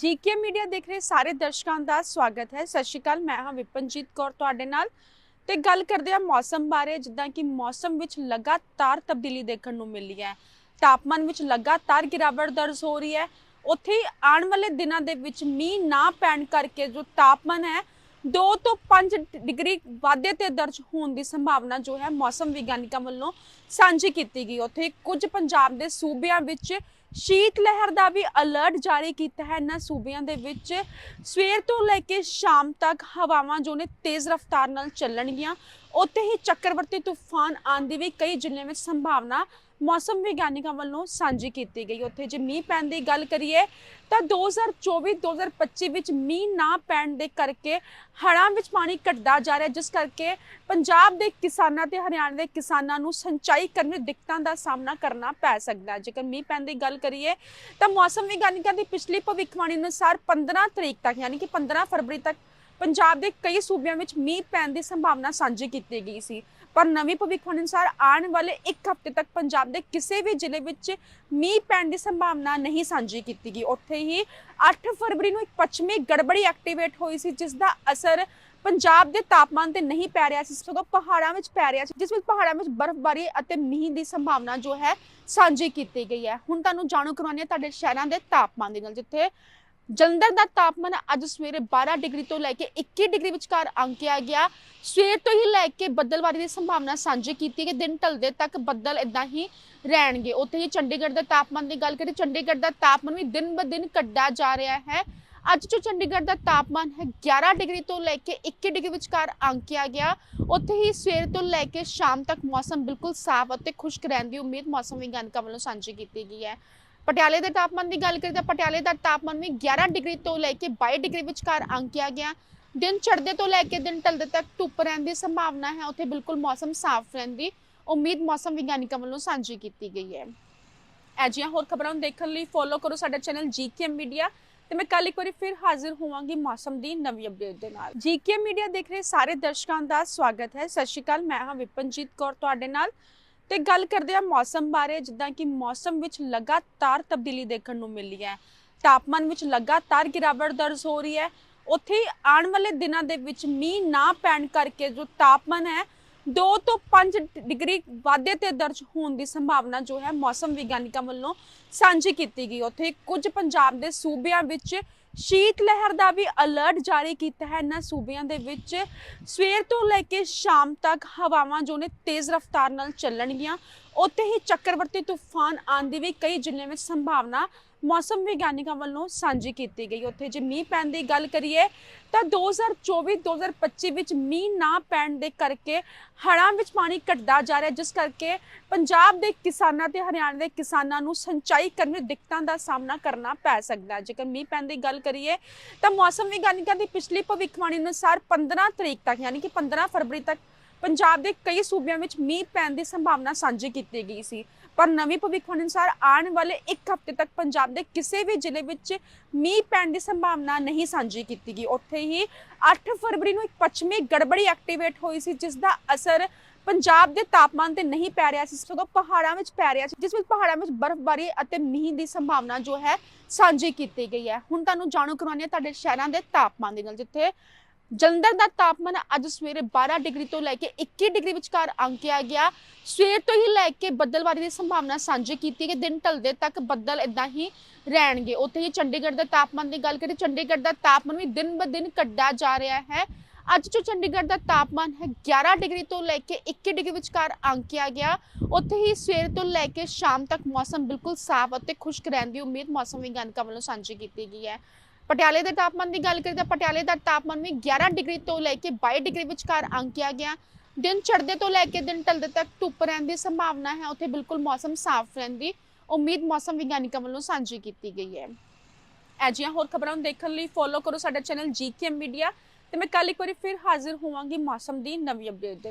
GK media ਦੇਖ ਰਹੇ ਸਾਰੇ ਦਰਸ਼ਕਾਂ ਦਾ ਸਵਾਗਤ ਹੈ। ਸਤਿ ਸ਼੍ਰੀ ਅਕਾਲ, ਮੈਂ ਹਾਂ ਵਿਪਨਜੀਤ ਕੌਰ ਤੁਹਾਡੇ ਨਾਲ। ਤੇ ਗੱਲ ਕਰਦੇ ਹਾਂ ਮੌਸਮ ਬਾਰੇ, ਜਿੱਦਾਂ ਕਿ ਮੌਸਮ ਵਿੱਚ ਲਗਾਤਾਰ ਤਬਦੀਲੀ ਦੇਖਣ ਨੂੰ ਮਿਲੀ ਹੈ। ਤਾਪਮਾਨ ਵਿੱਚ ਲਗਾਤਾਰ ਗਿਰਾਵਟ ਦਰਜ ਹੋ ਰਹੀ ਹੈ। ਉੱਥੇ ਆਉਣ ਵਾਲੇ ਦਿਨਾਂ ਦੇ ਵਿੱਚ ਮੀਂਹ ਨਾ ਪੈਣ ਕਰਕੇ ਜੋ ਤਾਪਮਾਨ ਹੈ 2 ਤੋਂ 5 ਡਿਗਰੀ ਵਾਧੇ ਤੇ ਦਰਜ ਹੋਣ ਦੀ ਸੰਭਾਵਨਾ ਜੋ ਹੈ ਮੌਸਮ ਵਿਗਿਆਨੀਆਂ ਵੱਲੋਂ ਸਾਂਝੀ ਕੀਤੀ ਗਈ। ਉੱਥੇ ਕੁਝ ਪੰਜਾਬ ਦੇ ਸੂਬਿਆਂ ਵਿੱਚ ਸ਼ੀਤ ਲਹਿਰ ਦਾ ਵੀ ਅਲਰਟ ਜਾਰੀ ਕੀਤਾ ਹੈ ਇਹਨਾਂ ਸੂਬਿਆਂ ਦੇ ਵਿੱਚ। ਸਵੇਰ ਤੋਂ ਲੈ ਕੇ ਸ਼ਾਮ ਤੱਕ ਹਵਾਵਾਂ ਜੋ ਨੇ ਤੇਜ਼ ਰਫ਼ਤਾਰ ਨਾਲ ਚੱਲਣਗੀਆਂ। ਉੱਥੇ ਹੀ ਚੱਕਰਵਰਤੀ ਤੂਫਾਨ ਆਉਣ ਦੀ ਵੀ ਕਈ ਜ਼ਿਲ੍ਹਿਆਂ ਵਿੱਚ ਸੰਭਾਵਨਾ ਮੌਸਮ ਵਿਗਿਆਨੀਆਂ ਵੱਲੋਂ ਸਾਂਝੀ ਕੀਤੀ ਗਈ। ਉੱਥੇ ਜੇ ਮੀਂਹ ਪੈਣ ਦੀ ਗੱਲ ਕਰੀਏ ਤਾਂ 2024-2025 ਵਿੱਚ ਮੀਂਹ ਨਾ ਪੈਣ ਦੇ ਕਰਕੇ ਹੜ੍ਹਾਂ ਵਿੱਚ ਪਾਣੀ ਘਟਦਾ ਜਾ ਰਿਹਾ ਜਿਸ ਕਰਕੇ ਪੰਜਾਬ ਦੇ ਕਿਸਾਨਾਂ ਤੇ ਹਰਿਆਣਾ ਦੇ ਕਿਸਾਨਾਂ ਨੂੰ ਸਿੰਚਾਈ ਕਰਨ ਵਿੱਚ ਦਿੱਕਤਾਂ ਦਾ ਸਾਹਮਣਾ ਕਰਨਾ ਪੈ ਸਕਦਾ ਹੈ। ਜੇਕਰ ਮੀਂਹ ਪੈਣ ਦੀ ਗੱਲ ਕਰੀਏ, ਤਾਂ ਮੌਸਮ ਵਿਗਿਆਨੀਆਂ ਦੀ ਪਿਛਲੀ ਭਵਿੱਖਬਾਣੀ ਅਨੁਸਾਰ 15 ਤਰੀਕ ਤੱਕ, ਯਾਨੀ ਕਿ 15 ਫਰਵਰੀ ਤੱਕ, ਪੰਜਾਬ ਦੇ ਕਈ ਸੂਬਿਆਂ ਵਿੱਚ ਮੀਂਹ ਪੈਣ ਦੀ ਸੰਭਾਵਨਾ ਸਾਂਝੀ ਕੀਤੀ ਗਈ ਸੀ। ਪਰ ਨਵੀਂ ਭਵਿੱਖਬਾਣੀ ਅਨੁਸਾਰ ਆਉਣ ਵਾਲੇ ਇੱਕ ਹਫ਼ਤੇ ਤੱਕ ਪੰਜਾਬ ਦੇ ਕਿਸੇ ਵੀ ਜ਼ਿਲ੍ਹੇ ਵਿੱਚ ਮੀਂਹ ਪੈਣ ਦੀ ਸੰਭਾਵਨਾ ਨਹੀਂ ਸਾਂਝੀ ਕੀਤੀ ਗਈ। ਉੱਥੇ ਹੀ 8 ਫਰਵਰੀ ਨੂੰ ਇੱਕ ਪੱਛਮੀ ਗੜਬੜੀ ਐਕਟੀਵੇਟ ਹੋਈ ਸੀ, ਜਿਸ ਦਾ ਅਸਰ ਪੰਜਾਬ ਦੇ ਤਾਪਮਾਨ ਤੇ ਨਹੀਂ ਪੈ ਰਿਹਾ ਸੀ, ਸਗੋਂ ਪਹਾੜਾਂ ਵਿੱਚ ਪੈ ਰਿਹਾ ਸੀ, ਜਿਸ ਵਿੱਚ ਪਹਾੜਾਂ ਵਿੱਚ ਬਰਫ਼ਬਾਰੀ ਅਤੇ ਮੀਂਹ ਦੀ ਸੰਭਾਵਨਾ ਜੋ ਹੈ ਸਾਂਝੀ ਕੀਤੀ ਗਈ ਹੈ। ਹੁਣ ਤੁਹਾਨੂੰ ਜਾਣੂ ਕਰਵਾਉਂਦੇ ਹਾਂ ਤੁਹਾਡੇ ਸ਼ਹਿਰਾਂ ਦੇ ਤਾਪਮਾਨ ਦੇ ਨਾਲ, ਜਿੱਥੇ ਜਲੰਧਰ ਦਾ ਤਾਪਮਾਨ ਅੱਜ ਸਵੇਰੇ 12 ਡਿਗਰੀ ਤੋਂ ਲੈ ਕੇ 21 ਡਿਗਰੀ ਵਿਚਕਾਰ ਅੰਕਿਆ ਗਿਆ। ਸਵੇਰ ਤੋਂ ਹੀ ਲੈ ਕੇ ਬੱਦਲਬਾਰੀ ਦੀ ਸੰਭਾਵਨਾ ਸਾਂਝੀ ਕੀਤੀ ਕਿ ਦਿਨ ਢਲਦੇ ਤੱਕ ਬੱਦਲ ਇਦਾਂ ਹੀ ਰਹਿਣਗੇ। ਉੱਥੇ ਹੀ ਚੰਡੀਗੜ੍ਹ ਦੇ ਤਾਪਮਾਨ ਦੀ ਗੱਲ ਕਰੀਏ, ਚੰਡੀਗੜ੍ਹ ਦਾ ਤਾਪਮਾਨ ਵੀ ਦਿਨ ਬ ਦਿਨ ਘਟਦਾ ਜਾ ਰਿਹਾ ਹੈ। ਅੱਜ ਜੋ ਚੰਡੀਗੜ੍ਹ ਦਾ ਤਾਪਮਾਨ ਹੈ 11 ਡਿਗਰੀ ਤੋਂ ਲੈ ਕੇ 21 ਡਿਗਰੀ ਵਿਚਕਾਰ ਅੰਕਿਆ ਗਿਆ। ਉੱਥੇ ਹੀ ਸਵੇਰ ਤੋਂ ਲੈ ਕੇ ਸ਼ਾਮ ਤੱਕ ਮੌਸਮ ਬਿਲਕੁਲ ਸਾਫ਼ ਅਤੇ ਖੁਸ਼ਕ ਰਹਿਣ ਦੀ ਉਮੀਦ ਮੌਸਮ ਵਿਗਿਆਨਕਾਂ ਵੱਲੋਂ ਸਾਂਝੀ ਕੀਤੀ ਗਈ ਹੈ। ਪਟਿਆਲੇ ਦੇ ਤਾਪਮਾਨ ਦੀ ਗੱਲ ਕਰੀਏ ਤਾਂ ਪਟਿਆਲੇ ਦਾ ਤਾਪਮਾਨ ਵੀ 11 ਡਿਗਰੀ ਤੋਂ ਲੈ ਕੇ 22 ਡਿਗਰੀ ਵਿਚਕਾਰ ਅੰਕਿਆ ਗਿਆ। ਦਿਨ ਚੜ੍ਹਦੇ ਤੋਂ ਲੈ ਕੇ ਦਿਨ ਢਲਦੇ ਤੱਕ ਧੁੱਪ ਰਹਿਣ ਦੀ ਸੰਭਾਵਨਾ ਹੈ। ਉੱਥੇ ਬਿਲਕੁਲ ਮੌਸਮ ਸਾਫ਼ ਰਹਿਣ ਦੀ ਉਮੀਦ ਮੌਸਮ ਵਿਗਿਆਨੀਆਂ ਵੱਲੋਂ ਸਾਂਝੀ ਕੀਤੀ ਗਈ ਹੈ। ਅਜਿਹੀਆਂ ਹੋਰ ਖਬਰਾਂ ਨੂੰ ਦੇਖਣ ਲਈ ਫੋਲੋ ਕਰੋ ਸਾਡਾ ਚੈਨਲ ਜੀਕੇਐਮ ਮੀਡੀਆ ਤੇ ਮੈਂ ਕੱਲ ਇੱਕ ਵਾਰੀ ਫਿਰ ਹਾਜ਼ਰ ਹੋਵਾਂਗੀ ਮੌਸਮ ਦੀ ਨਵੀਂ ਅਪਡੇਟ ਦੇ ਨਾਲ। ਜੀਕੇਐਮ ਮੀਡੀਆ ਦੇਖ ਰਹੇ ਸਾਰੇ ਦਰਸ਼ਕਾਂ ਦਾ ਸਵਾਗਤ ਹੈ। ਸਤਿ ਸ਼੍ਰੀ ਅਕਾਲ, ਮੈਂ ਹਾਂ ਵਿਪਨਜੀਤ ਕੌਰ ਤੁਹਾਡੇ ਨਾਲ। ਤੇ ਗੱਲ ਕਰਦੇ ਹਾਂ ਮੌਸਮ ਬਾਰੇ, ਜਿੱਦਾਂ ਕਿ ਮੌਸਮ ਵਿੱਚ ਲਗਾਤਾਰ ਤਬਦੀਲੀ ਦੇਖਣ ਨੂੰ ਮਿਲੀ ਹੈ। ਤਾਪਮਾਨ ਵਿੱਚ ਲਗਾਤਾਰ ਗਿਰਾਵਟ ਦਰਜ ਹੋ ਰਹੀ ਹੈ। ਉੱਥੇ ਆਉਣ ਵਾਲੇ ਦਿਨਾਂ ਦੇ ਵਿੱਚ ਮੀਂਹ ਨਾ ਪੈਣ ਕਰਕੇ ਜੋ ਤਾਪਮਾਨ ਹੈ 2 ਤੋਂ 5 ਡਿਗਰੀ ਵਾਧੇ ਤੇ ਦਰਜ ਹੋਣ ਦੀ ਸੰਭਾਵਨਾ ਜੋ ਹੈ ਮੌਸਮ ਵਿਗਿਆਨੀਆਂ ਵੱਲੋਂ ਸਾਂਝੀ ਕੀਤੀ ਗਈ। ਉੱਥੇ ਕੁਝ ਪੰਜਾਬ ਦੇ ਸੂਬਿਆਂ ਵਿੱਚ ਸ਼ੀਤ ਲਹਿਰ ਦਾ ਵੀ ਅਲਰਟ ਜਾਰੀ ਕੀਤਾ ਹੈ ਇਹਨਾਂ ਸੂਬਿਆਂ ਦੇ ਵਿੱਚ। ਸਵੇਰ ਤੋਂ ਲੈ ਕੇ ਸ਼ਾਮ ਤੱਕ ਹਵਾਵਾਂ ਜੋ ਨੇ ਤੇਜ਼ ਰਫ਼ਤਾਰ ਨਾਲ ਚੱਲਣਗੀਆਂ। ਉੱਥੇ ਹੀ ਚੱਕਰਵਰਤੀ ਤੂਫਾਨ ਆਉਣ ਦੀ ਵੀ ਕਈ ਜ਼ਿਲ੍ਹਿਆਂ ਵਿੱਚ ਸੰਭਾਵਨਾ ਮੌਸਮ ਵਿਗਿਆਨੀਆਂ ਵੱਲੋਂ ਸਾਂਝੀ ਕੀਤੀ ਗਈ। ਉੱਥੇ ਜੇ ਮੀਂਹ ਪੈਣ ਦੀ ਗੱਲ ਕਰੀਏ ਤਾਂ 2024-2025 ਵਿੱਚ ਮੀਂਹ ਨਾ ਪੈਣ ਦੇ ਕਰਕੇ ਹੜ੍ਹਾਂ ਵਿੱਚ ਪਾਣੀ ਘਟਦਾ ਜਾ ਰਿਹਾ, ਜਿਸ ਕਰਕੇ ਪੰਜਾਬ ਦੇ ਕਿਸਾਨਾਂ ਤੇ ਹਰਿਆਣਾ ਦੇ ਕਿਸਾਨਾਂ ਨੂੰ ਸਿੰਚਾਈ ਕਰਨ ਵਿੱਚ ਦਿੱਕਤਾਂ ਦਾ ਸਾਹਮਣਾ ਕਰਨਾ ਪੈ ਸਕਦਾ ਹੈ। ਜੇਕਰ ਮੀਂਹ ਪੈਣ ਦੀ ਗੱਲ ਕਰੀਏ, ਤਾਂ ਮੌਸਮ ਵਿਗਿਆਨੀਆਂ ਦੀ ਪਿਛਲੀ ਭਵਿੱਖਬਾਣੀ ਅਨੁਸਾਰ 15 ਤਰੀਕ ਤੱਕ, ਯਾਨੀ ਕਿ 15 ਫਰਵਰੀ ਤੱਕ, ਪੰਜਾਬ ਦੇ ਕਈ ਸੂਬਿਆਂ ਵਿੱਚ ਮੀਂਹ ਪੈਣ ਦੀ ਸੰਭਾਵਨਾ ਸਾਂਝੀ ਕੀਤੀ ਗਈ ਸੀ। ਪਰ ਨਵੀਂ ਭਵਿੱਖਬਾਣੀ ਅਨੁਸਾਰ ਆਉਣ ਵਾਲੇ ਇੱਕ ਹਫ਼ਤੇ ਤੱਕ ਪੰਜਾਬ ਦੇ ਕਿਸੇ ਵੀ ਜ਼ਿਲ੍ਹੇ ਵਿੱਚ ਮੀਂਹ ਪੈਣ ਦੀ ਸੰਭਾਵਨਾ ਨਹੀਂ ਸਾਂਝੀ ਕੀਤੀ ਗਈ। ਉੱਥੇ ਹੀ 8 ਫਰਵਰੀ ਨੂੰ ਇੱਕ ਪੱਛਮੀ ਗੜਬੜੀ ਐਕਟੀਵੇਟ ਹੋਈ ਸੀ, ਜਿਸ ਦਾ ਅਸਰ ਪੰਜਾਬ ਦੇ ਤਾਪਮਾਨ ਤੇ ਨਹੀਂ ਪੈ ਰਿਹਾ ਸੀ ਸਗੋਂ ਪਹਾੜਾਂ ਵਿੱਚ ਪੈ ਰਿਹਾ ਸੀ, ਜਿਸ ਵਿੱਚ ਪਹਾੜਾਂ ਵਿੱਚ ਬਰਫ਼ਬਾਰੀ ਅਤੇ ਮੀਂਹ ਦੀ ਸੰਭਾਵਨਾ ਜੋ ਹੈ ਸਾਂਝੀ ਕੀਤੀ ਗਈ ਹੈ। ਹੁਣ ਤੁਹਾਨੂੰ ਜਾਣੂ ਕਰਵਾਉਂਦੇ ਹਾਂ ਤੁਹਾਡੇ ਸ਼ਹਿਰਾਂ ਦੇ ਤਾਪਮਾਨ ਦੇ ਨਾਲ, ਜਿੱਥੇ ਜਲੰਧਰ ਦਾ ਤਾਪਮਾਨ ਅੱਜ ਸਵੇਰੇ 12 ਡਿਗਰੀ ਤੋਂ ਲੈ ਕੇ 21 ਡਿਗਰੀ ਵਿਚਕਾਰ ਅੰਕਿਆ ਗਿਆ। ਸਵੇਰ ਤੋਂ ਹੀ ਲੈ ਕੇ ਬੱਦਲਬਾਰੀ ਦੀ ਸੰਭਾਵਨਾ ਸਾਂਝੀ ਕੀਤੀ ਕਿ ਦਿਨ ਢਲਦੇ ਤੱਕ ਬੱਦਲ ਇਦਾਂ ਹੀ ਰਹਿਣਗੇ। ਉੱਥੇ ਹੀ ਚੰਡੀਗੜ੍ਹ ਦੇ ਤਾਪਮਾਨ ਦੀ ਗੱਲ ਕਰੀਏ, ਚੰਡੀਗੜ੍ਹ ਦਾ ਤਾਪਮਾਨ ਵੀ ਦਿਨ ਬ ਦਿਨ ਘਟਦਾ ਜਾ ਰਿਹਾ ਹੈ। ਅੱਜ ਜੋ ਚੰਡੀਗੜ੍ਹ ਦਾ ਤਾਪਮਾਨ ਹੈ 11 ਡਿਗਰੀ ਤੋਂ ਲੈ ਕੇ 21 ਡਿਗਰੀ ਵਿਚਕਾਰ ਅੰਕਿਆ ਗਿਆ। ਉੱਥੇ ਹੀ ਸਵੇਰ ਤੋਂ ਲੈ ਕੇ ਸ਼ਾਮ ਤੱਕ ਮੌਸਮ ਬਿਲਕੁਲ ਸਾਫ਼ ਅਤੇ ਖੁਸ਼ਕ ਰਹਿਣ ਦੀ ਉਮੀਦ ਮੌਸਮ ਵਿਗਿਆਨਕਾਂ ਵੱਲੋਂ ਸਾਂਝੀ ਕੀਤੀ ਗਈ ਹੈ। ਪਟਿਆਲੇ ਦੇ ਤਾਪਮਾਨ ਦੀ ਗੱਲ ਕਰੀਏ ਤਾਂ ਪਟਿਆਲੇ ਦਾ ਤਾਪਮਾਨ ਵੀ 11 ਡਿਗਰੀ ਤੋਂ ਲੈ ਕੇ 22 ਡਿਗਰੀ ਵਿਚਕਾਰ ਅੰਕਿਆ ਗਿਆ। ਦਿਨ ਚੜ੍ਹਦੇ ਤੋਂ ਲੈ ਕੇ ਦਿਨ ਢਲਦੇ ਤੱਕ ਧੁੱਪ ਰਹਿਣ ਦੀ ਸੰਭਾਵਨਾ ਹੈ। ਉੱਥੇ ਬਿਲਕੁਲ ਮੌਸਮ ਸਾਫ਼ ਰਹਿਣ ਦੀ ਉਮੀਦ ਮੌਸਮ ਵਿਗਿਆਨੀਆਂ ਵੱਲੋਂ ਸਾਂਝੀ ਕੀਤੀ ਗਈ ਹੈ। ਅਜਿਹੀਆਂ ਹੋਰ ਖਬਰਾਂ ਨੂੰ ਦੇਖਣ ਲਈ ਫੋਲੋ ਕਰੋ ਸਾਡਾ ਚੈਨਲ ਜੀਕੇਐਮ ਮੀਡੀਆ ਤੇ ਮੈਂ ਕੱਲ ਇੱਕ ਵਾਰੀ ਫਿਰ ਹਾਜ਼ਰ ਹੋਵਾਂਗੀ ਮੌਸਮ ਦੀ ਨਵੀਂ ਅਪਡੇਟ ਦੇ ਨਾਲ